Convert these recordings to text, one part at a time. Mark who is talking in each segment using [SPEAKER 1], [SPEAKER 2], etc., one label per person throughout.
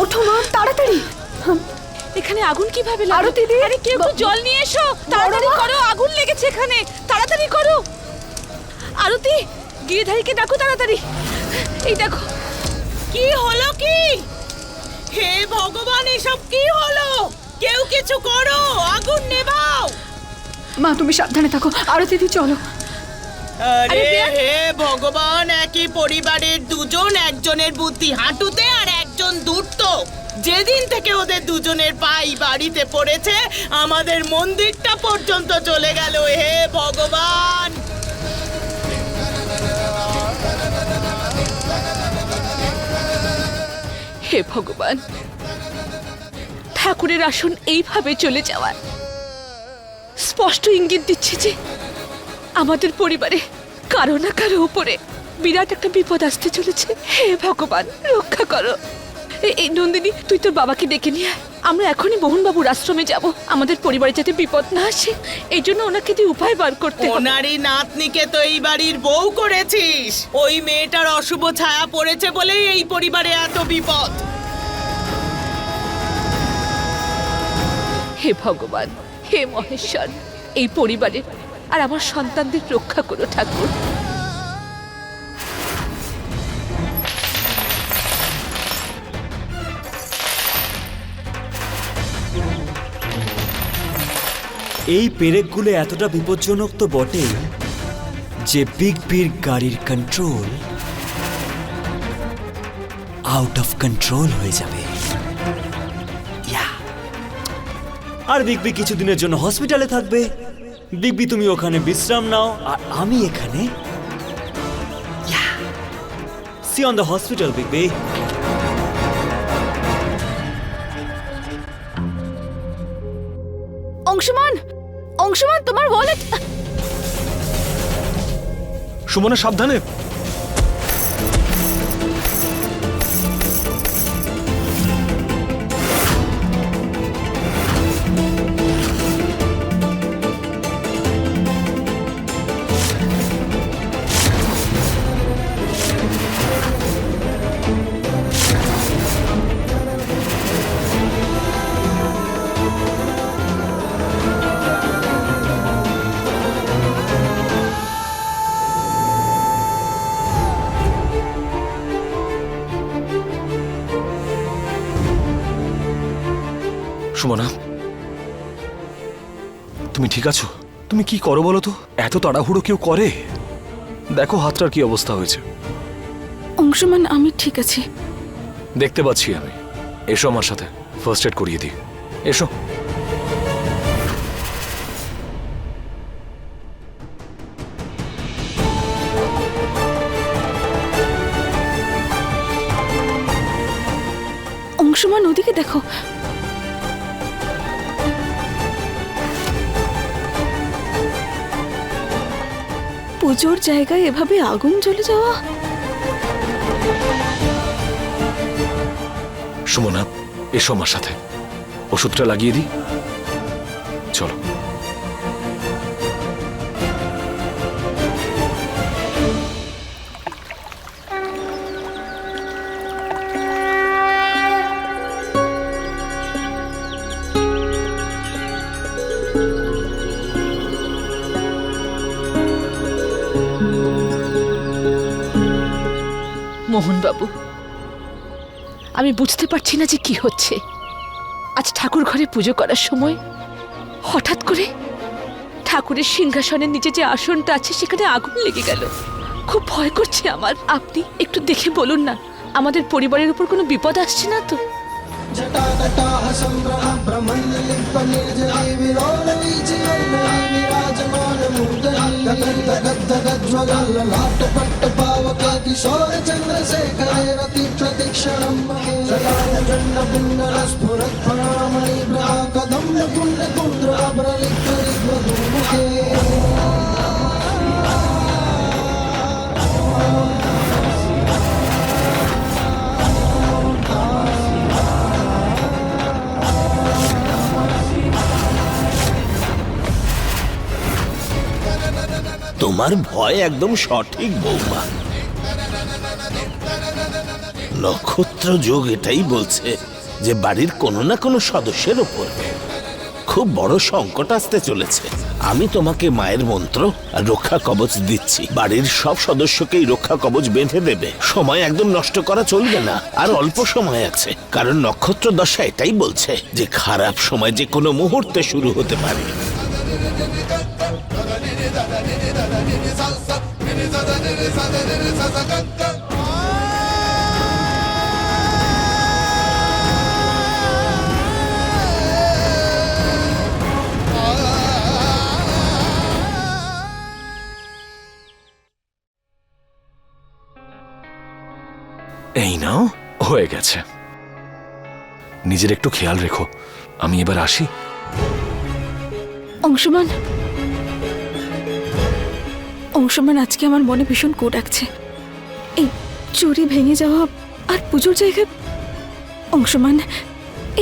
[SPEAKER 1] ওঠো মা তাড়াতাড়ি।
[SPEAKER 2] এখানে আগুন কীভাবে লাগল?
[SPEAKER 1] আরতি দি,
[SPEAKER 2] আরে কেউ একটু জল নিয়ে এসো। তাড়াতাড়ি করো আগুন লেগেছে এখানে। তাড়াতাড়ি করো। আরতি গিরিধারীকে ডাকো তাড়াতাড়ি। এই দেখো।
[SPEAKER 3] কি হলো কি? হে ভগবান এসব কি হলো? কেউ কিছু করো আগুন নেভাও।
[SPEAKER 1] মা তুমি সাবধানে থাকো। আরতি দি চলো।
[SPEAKER 3] আরে হে ভগবান একই পরিবারের দুজন একজনের বুদ্ধি হাঁটুতে একজন দূরত। যেদিন থেকে ওদের দুজনের পাই বাড়িতে পড়েছে, আমাদের মন্দিরটা পর্যন্ত চলে গেল। হে ভগবান!
[SPEAKER 2] হে ভগবান, ঠাকুরের আসন এইভাবে চলে যাওয়ার। স্পষ্ট ইঙ্গিত দিচ্ছে যে, আমাদের পরিবারে কারও না কারও উপরে বিরাট একটা বিপদ আসতে চলেছে। হে ভগবান, রক্ষা করো। এই নন্দিনী তুই তোর বাবাকে ডেকে নিয়ে। আমরা এখনই মোহনবাবুর আশ্রমে যাব। আমাদের পরিবারে যাতে বিপদ না আসে এই জন্য ওনাকে তুই উপায় বার করতে হবে।
[SPEAKER 3] ওনারই নাতনিকে তো এই বাড়ির বউ করেছিস। ওই মেয়েটার অশুভ ছায়া পড়েছে বলেই এই পরিবারে এত বিপদ।
[SPEAKER 2] হে ভগবান হে মহেশ্বর এই পরিবারে আর আমার সন্তানদের রক্ষা করো ঠাকুর।
[SPEAKER 4] এই পেরেকগুলো এতটা বিপজ্জনক তো বটেই যে বিগ বির গাড়ির কন্ট্রোল আউট অফ কন্ট্রোল হয়ে যাবে। আর বিগবি কিছুদিনের জন্য হসপিটালে থাকবে। বিগবি তুমি ওখানে বিশ্রাম নাও, আর আমি এখানে। সি অন দ্য হসপিটাল বিগবি
[SPEAKER 1] অংশমান! অংশমান তোমার ওয়ালেট
[SPEAKER 5] সুমনা সাবধানে। সুমনা তুমি ঠিক আছো? তুমি কি করো বলো তো? এত তাড়াহুড়ো কেউ করে? দেখো হাতটার কি অবস্থা হয়েছে।
[SPEAKER 1] অংশমান আমি ঠিক আছি।
[SPEAKER 5] দেখতে পাচ্ছি আমি। এসো আমার সাথে। ফার্স্ট এড করিয়ে দিই। এসো।
[SPEAKER 1] অংশমান ওদিকে দেখো। পুজোর জায়গায় এভাবে আগুন জ্বলে যাওয়া?
[SPEAKER 5] সুমনা এসো আমার সাথে। ওষুধটা লাগিয়ে দিই। চলো।
[SPEAKER 2] আমি বুঝতে পারছি না যে কি হচ্ছে। আজ ঠাকুর ঘরে পুজো করার সময় হঠাৎ করে ঠাকুরের সিংহাসনের নিচে যে আসনটা আছে, সেখানে আগুন লেগে গেল। খুব ভয় করছে আমার। আপনি একটু দেখে বলুন না, আমাদের পরিবারের উপর কোনো বিপদ আসছে না তো?
[SPEAKER 6] లాట పట్ట పావకాకి సౌర చంద్రశేఖరేణ తీక్ష తీక్షణం జండ పుండల స్ఫుర ప్రణామణి బ్రహ కదంబ కుండ కుంద్రాబ్రలిఖ రిగ్వధూముఖే
[SPEAKER 7] তোমার ভয় একদম সঠিক, বৌমা। নক্ষত্র যোগ এটাই বলছে যে বাড়ির কোনো না কোনো সদস্যের ওপর খুব বড় সংকট আসতে চলেছে। আমি তোমাকে মায়ের মন্ত্র আর রক্ষা কবচ দিচ্ছি। বাড়ির সব সদস্যকেই রক্ষা কবচ বেঁধে দেবে। সময় একদম নষ্ট করা চলবে না, আর অল্প সময় আছে। কারণ নক্ষত্র দশা এটাই বলছে যে খারাপ সময় যে কোনো মুহূর্তে শুরু হতে পারে।
[SPEAKER 5] এই নাও হয়ে গেছে। নিজের একটু খেয়াল রেখো। আমি এবার আসি।
[SPEAKER 1] অংশমান। অংশমান, আজকে আমার মনে ভীষণ কো ডাকছে এই চুরি ভেঙে যাওয়া আর পুজোর জায়গায় অংশমান,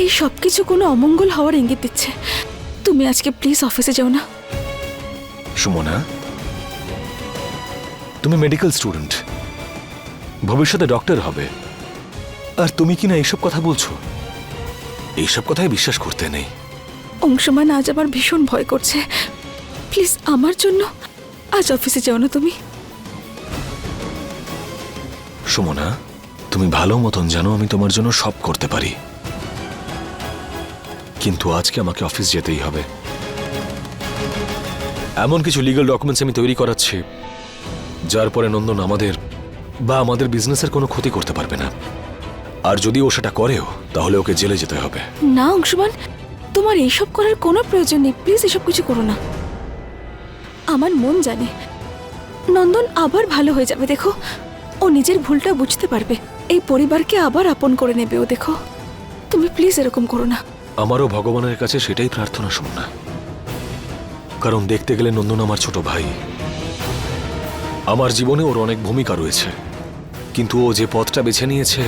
[SPEAKER 1] এই সব কিছু কোনো অমঙ্গল হওয়ার ইঙ্গিত দিচ্ছে। তুমি আজকে প্লিজ অফিসে যাও না।
[SPEAKER 5] সুমনা, তুমি মেডিকেল স্টুডেন্ট ভবিষ্যতে ডক্টর হবে। আর তুমি কি না এইসব কথা বলছো? এইসব কথাই বিশ্বাস করতে নেই।
[SPEAKER 1] অংশমান আজ আমার ভীষণ ভয় করছে। প্লিজ আমার জন্য আজ অফিসে যাও না তুমি।
[SPEAKER 5] সুমনা তুমি ভালো মতন জানো আমি তোমার জন্য সব করতে পারি। কিন্তু আজকে আমাকে অফিস যেতেই হবে। এমন কিছু লিগাল ডকুমেন্টস আমি তৈরি করাচ্ছি যার পরে নন্দন আমাদের বা আমাদের বিজনেসের কোনো ক্ষতি করতে পারবে না। আর যদি ও সেটা করেও তাহলে ওকে জেলে যেতে হবে।
[SPEAKER 1] না অংশমান তোমার এইসব করার কোনো প্রয়োজন নেই। প্লিজ এসব কিছু করো না। আমার মন জানে। নন্দন আবার ভালো হয়ে যাবে, দেখো। ও নিজের ভুলটা বুঝতে পারবে। এই পরিবারকে আবার আপন করে নেবে ও, দেখো। তুমি প্লিজ এরকম করো না।
[SPEAKER 5] আমারও ভগবানের কাছে সেটাই প্রার্থনা, শুন না। কারণ দেখতে গেলে নন্দন আমার ছোট ভাই। আমার জীবনে ওর অনেক ভূমিকা রয়েছে। কিন্তু ও যে পথটা বেছে নিয়েছে,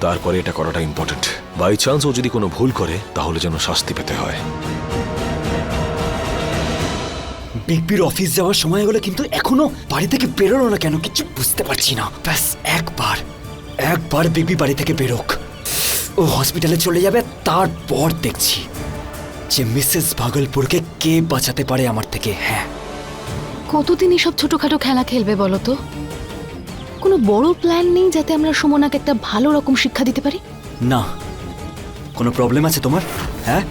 [SPEAKER 5] তারপরে এটা করাটা ইম্পর্টেন্ট বাই চান্স ও যদি কোনো ভুল করে তাহলে যেন শাস্তি পেতে হয়।
[SPEAKER 4] বিগ বির অফিস যাওয়ার সময় হলো কিন্তু এখনও বাড়ি থেকে বেরোলো না কেন? কিছু বুঝতে পারছি না। ব্যাস একবার একবার বিগ বি বাড়ি থেকে বেরোক। ও হসপিটালে চলে যাবে তারপর দেখছি যে মিসেস ভাগলপুরকে কে বাঁচাতে পারে আমার থেকে। হ্যাঁ।
[SPEAKER 8] কতদিন এসব ছোটখাটো খেলা খেলবে বলো তো? কোনো বড় প্ল্যান নেই যাতে আমরা সুমনাকে একটা ভালো রকম শিক্ষা দিতে পারি?
[SPEAKER 4] না কোনো প্রবলেম আছে তোমার? হ্যাঁ?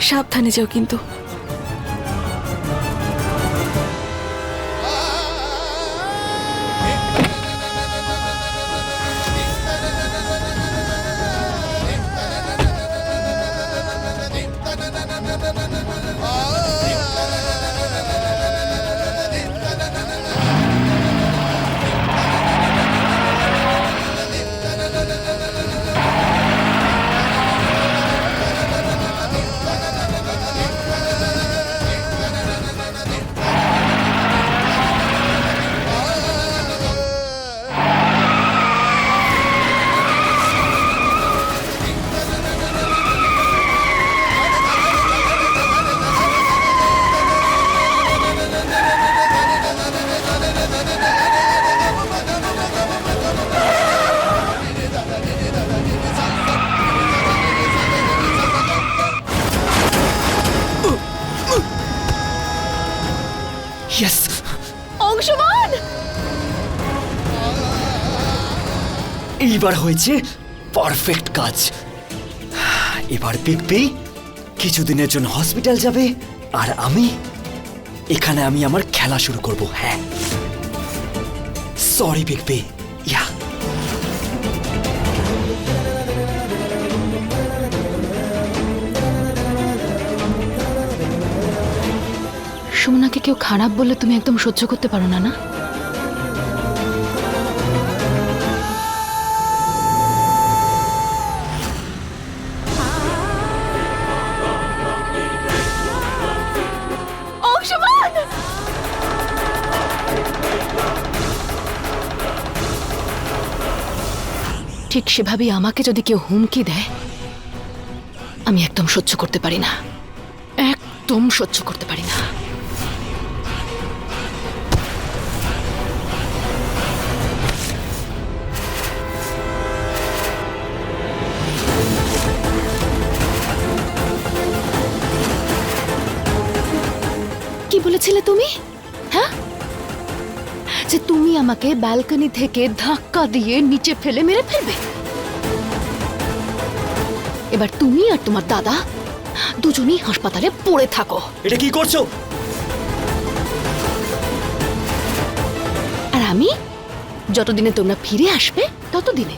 [SPEAKER 1] সাবধানে যাও কিন্তু।
[SPEAKER 4] এইবার হয়েছে পারফেক্ট কাজ। এবার বি কিছুদিনের জন্য হসপিটাল যাবে আর আমি, এখানে আমি আমার খেলা শুরু করব। হ্যাঁ। সরি বি ইয়া।
[SPEAKER 8] সুমনাকে কেউ খারাপ বললে তুমি একদম সহ্য করতে পারো না না? ঠিক সেভাবেই আমাকে যদি কেউ হুমকি দেয়, আমি একদম সহ্য করতে পারি না। একদম সহ্য করতে পারি না। কি বলেছিলে তুমি? যে তুমি আমাকে ব্যালকনি থেকে ধাক্কা দিয়ে নিচে ফেলে মেরে ফেলবে। এবার তুমি আর তোমার দাদা দুজনেই হাসপাতালে পড়ে থাকো।
[SPEAKER 4] এটা কি করছ?
[SPEAKER 8] আর আমি যতদিনে তোমরা ফিরে আসবে ততদিনে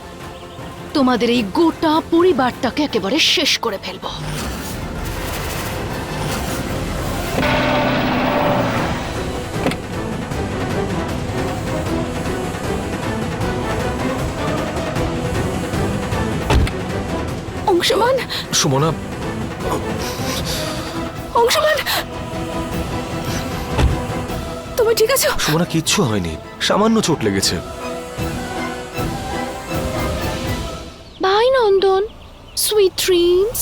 [SPEAKER 8] তোমাদের এই গোটা পরিবারটাকে একেবারে শেষ করে ফেলব।
[SPEAKER 1] অংশমান?
[SPEAKER 5] সুমনা।
[SPEAKER 1] অংশমান! তুমি ঠিক আছো?
[SPEAKER 5] সুমনা কিচ্ছু হয়নি। সামান্য চোট লেগেছে।
[SPEAKER 8] ভাই নন্দন সুইট ড্রিমস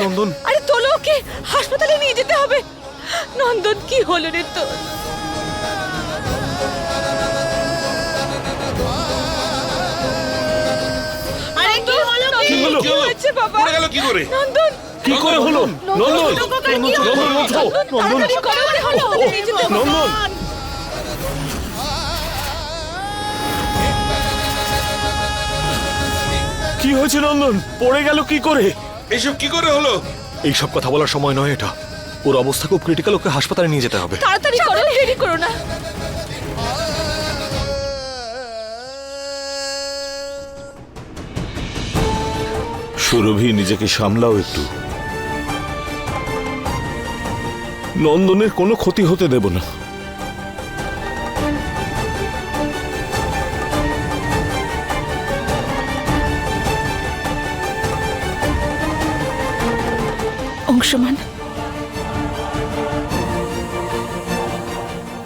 [SPEAKER 2] নন্দন।
[SPEAKER 8] আরে
[SPEAKER 2] তোলো ওকে হাসপাতালে নিয়ে যেতে হবে। নন্দন কি হলো রে তোর?
[SPEAKER 3] আরে কি হলো কি?
[SPEAKER 2] নন্দন, কি হয়েছে বাবা?
[SPEAKER 9] গেল কি করে?
[SPEAKER 2] নন্দন
[SPEAKER 5] কি করে হলো? নন্দন নন্দন ওঠো নন্দন। নন্দন। কি হয়েছে নন্দন? পড়ে গেল কি করে?
[SPEAKER 9] এসব কি করে হলো?
[SPEAKER 5] এইসব কথা বলার সময় নয় এটা। ওর অবস্থা খুব ক্রিটিক্যাল ওকে হাসপাতালে নিয়ে যেতে হবে।
[SPEAKER 2] তাড়াতাড়ি করো। দেরি করো না।
[SPEAKER 9] সুরভি নিজেকে সামলাও একটু।
[SPEAKER 5] নন্দনের কোনো ক্ষতি হতে দেব না।
[SPEAKER 1] অংশমান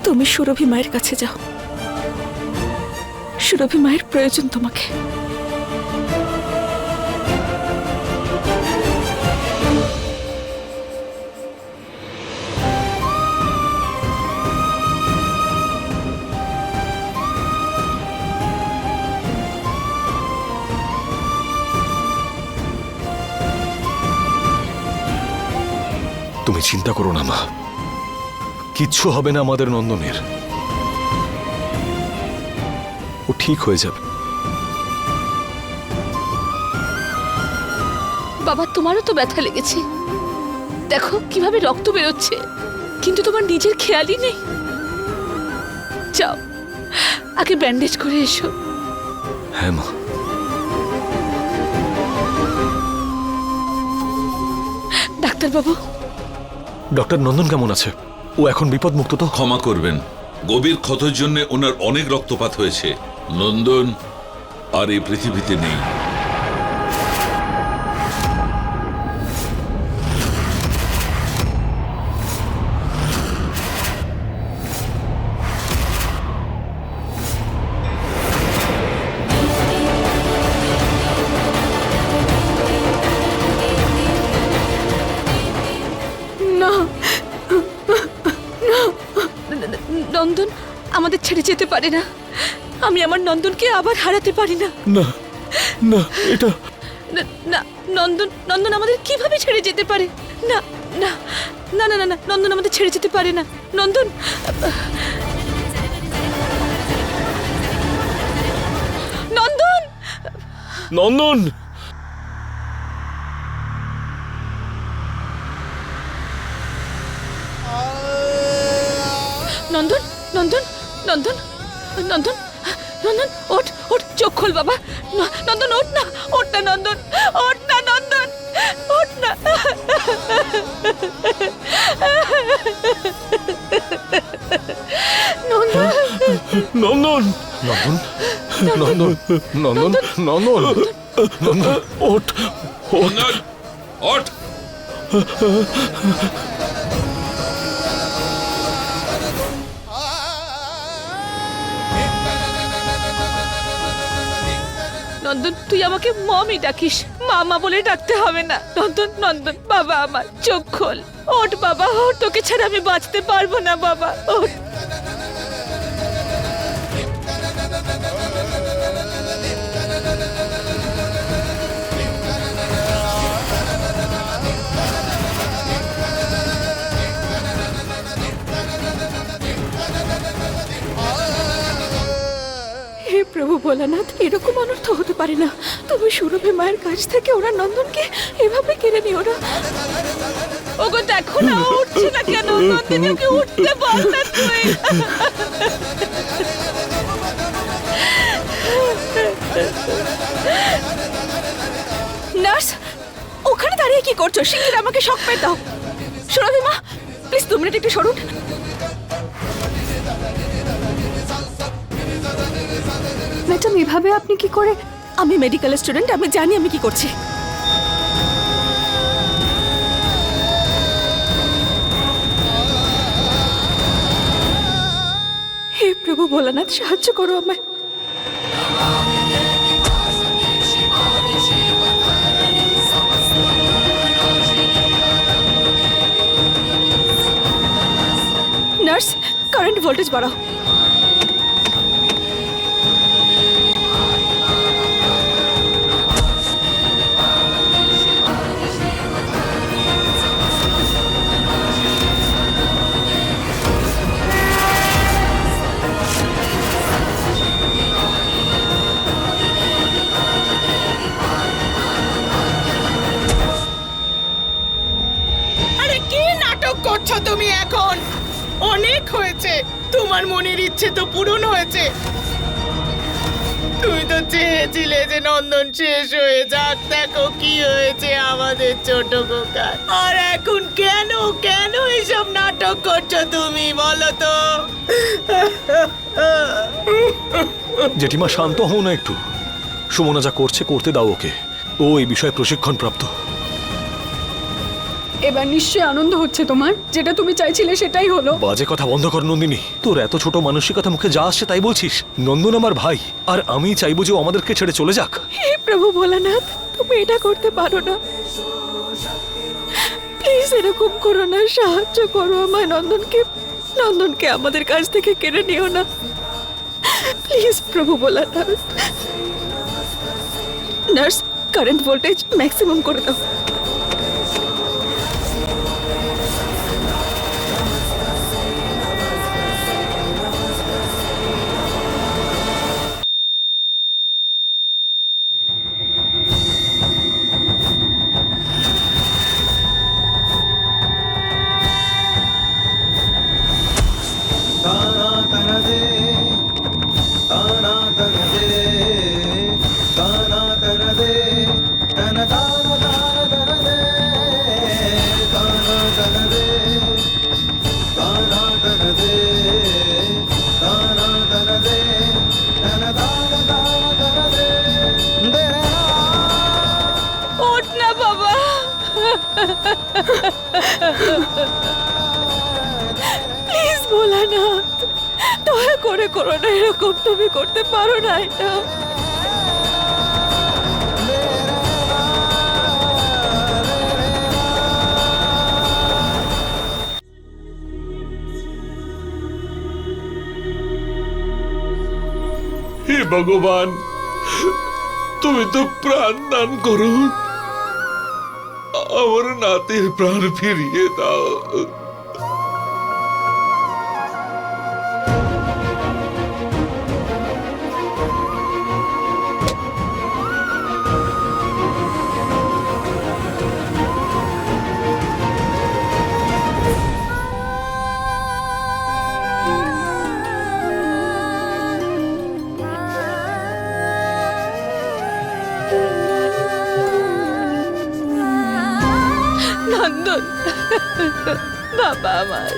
[SPEAKER 1] তুমি সুরভি মায়ের কাছে যাও। সুরভি মায়ের প্রয়োজন তোমাকে।
[SPEAKER 5] চিন্তা করো না মা। কিচ্ছু হবে না আমাদের নন্দনের। ও ঠিক হয়ে যাবে।
[SPEAKER 2] বাবা তোমারও তো ব্যথা লেগেছে। দেখো কীভাবে রক্ত বেরোচ্ছে। কিন্তু তোমার নিজের খেয়ালই নেই। যাও আগে ব্যান্ডেজ করে এসো।
[SPEAKER 5] হ্যাঁ মা।
[SPEAKER 2] ডাক্তারবাবু
[SPEAKER 5] ডক্টর নন্দন কেমন আছে? ও এখন বিপদমুক্ত তো?
[SPEAKER 9] ক্ষমা করবেন। গভীর ক্ষতের জন্য ওনার অনেক রক্তপাত হয়েছে। নন্দন, আর এই পৃথিবীতে নেই।
[SPEAKER 2] পারে না। আমি আমার নন্দনকে আবার হারাতে পারি না।
[SPEAKER 5] না না এটা
[SPEAKER 2] না, না নন্দন নন্দন আমাদের কীভাবে ছেড়ে যেতে পারে? না না না না না না নন্দন আমাদের ছেড়ে যেতে পারে না। নন্দন নন্দন!
[SPEAKER 5] নন্দন!
[SPEAKER 2] নন্দন নন্দন নন্দন। নন্দন নন্দন ওঠ ওঠ চোখ খোল বাবা। ন- নন্দন ওঠ না ওঠ না নন্দন ওঠ না নন্দন ওঠ না। নন্দন।
[SPEAKER 5] নন্দন নন্দন নন্দন নন্দন নন্দন নন্দন ওঠ ওঠ।
[SPEAKER 9] নন্দন ওঠ।
[SPEAKER 2] নন্দন, তুই আমাকে মমই ডাকিস। মামা বলে ডাকতে হবে না। নন্দন নন্দন, বাবা আমার, চোখ খোল। ওঠ বাবা ওঠ তোকে ছাড়া আমি বাঁচতে পারব না, বাবা ওঠ
[SPEAKER 1] প্রভু ভোলানাথ, এরকম অনর্থ হতে পারে না। তুমি সুরভি মায়ের কাছ থেকে ওরা নন্দনকে এভাবে কেড়ে নিও না।
[SPEAKER 2] ওগো দেখো না উঠছে না কেন? নন্দিনী ওকে উঠতে বল না তুই
[SPEAKER 1] নার্স, ওখানে দাঁড়িয়ে কি করছ? শিগগির আমাকে শক পেয়ে দাও। সুরভি মা, প্লিজ দু মিনিট একটু সরুন। ম্যাডাম, এভাবে আপনি কি করে আমি মেডিকেল স্টুডেন্ট আমি জানি আমি কি করছি। হে প্রভু, ভোলানাথ, সাহায্য করো আমায়। নার্স, কারেন্ট ভোল্টেজ বাড়াও।
[SPEAKER 3] তোমার মনের ইচ্ছে তো পূরণ হয়েছে। তুমি তো চেয়েছিলে যে নন্দন শেষ হয়ে যাক। দেখো কি হয়েছে আমাদের ছোট খোকা। আর এখন কেন কেন এইসব নাটক করছ তুমি, বলো তো?
[SPEAKER 5] জেঠিমা, শান্ত হও না একটু। সুমনা যা করছে, করতে দাও ওকে। ও এই বিষয়ে প্রশিক্ষণ প্রাপ্ত
[SPEAKER 10] এবার নিশ্চয়ই আনন্দ হচ্ছে তোমার। যেটা তুমি চাইছিলে সেটাই হলো।
[SPEAKER 5] বাজে কথা বন্ধ কর নন্দিনী। তোর এত ছোট মানসিকতা মুখে যা আসছে তাই বলছিস। নন্দন আমার ভাই আর আমি চাইব যে ও আমাদেরকে ছেড়ে চলে যাক।
[SPEAKER 1] হে প্রভু ভোলানাথ তুমি এটা করতে পারো না। প্লিজ এরকম করো না সাহায্য করো আমায় নন্দনকে। নন্দনকে আমাদের কাছ থেকে কেড়ে নিও না। প্লিজ প্রভু Bholanath. Nurse current voltage maximum করে দাও। করে না এরকম তুমি করতে পারো না এটা।
[SPEAKER 9] ভগবান, তুমি তো প্রাণ দান করো। আমার নাতির প্রাণ ফিরিয়ে দাও।
[SPEAKER 2] বাবা আমার।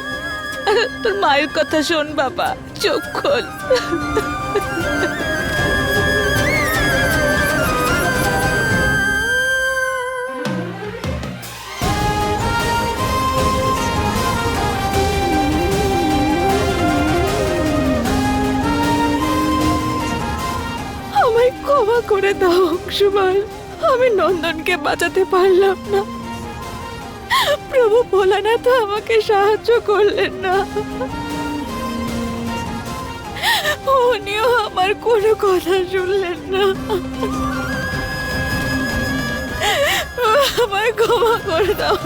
[SPEAKER 2] তোর মায়ের কথা শোন বাবা, চোখ খোল।
[SPEAKER 1] ক্ষমা করে দাও, অংশুমান। আমি নন্দনকে বাঁচাতে পারলাম না। প্রভু ভোলানাথ আমাকে সাহায্য করলেন না। উনিও আমার কোনো কথা শুনলেন না। আমার ক্ষমা করে দাও।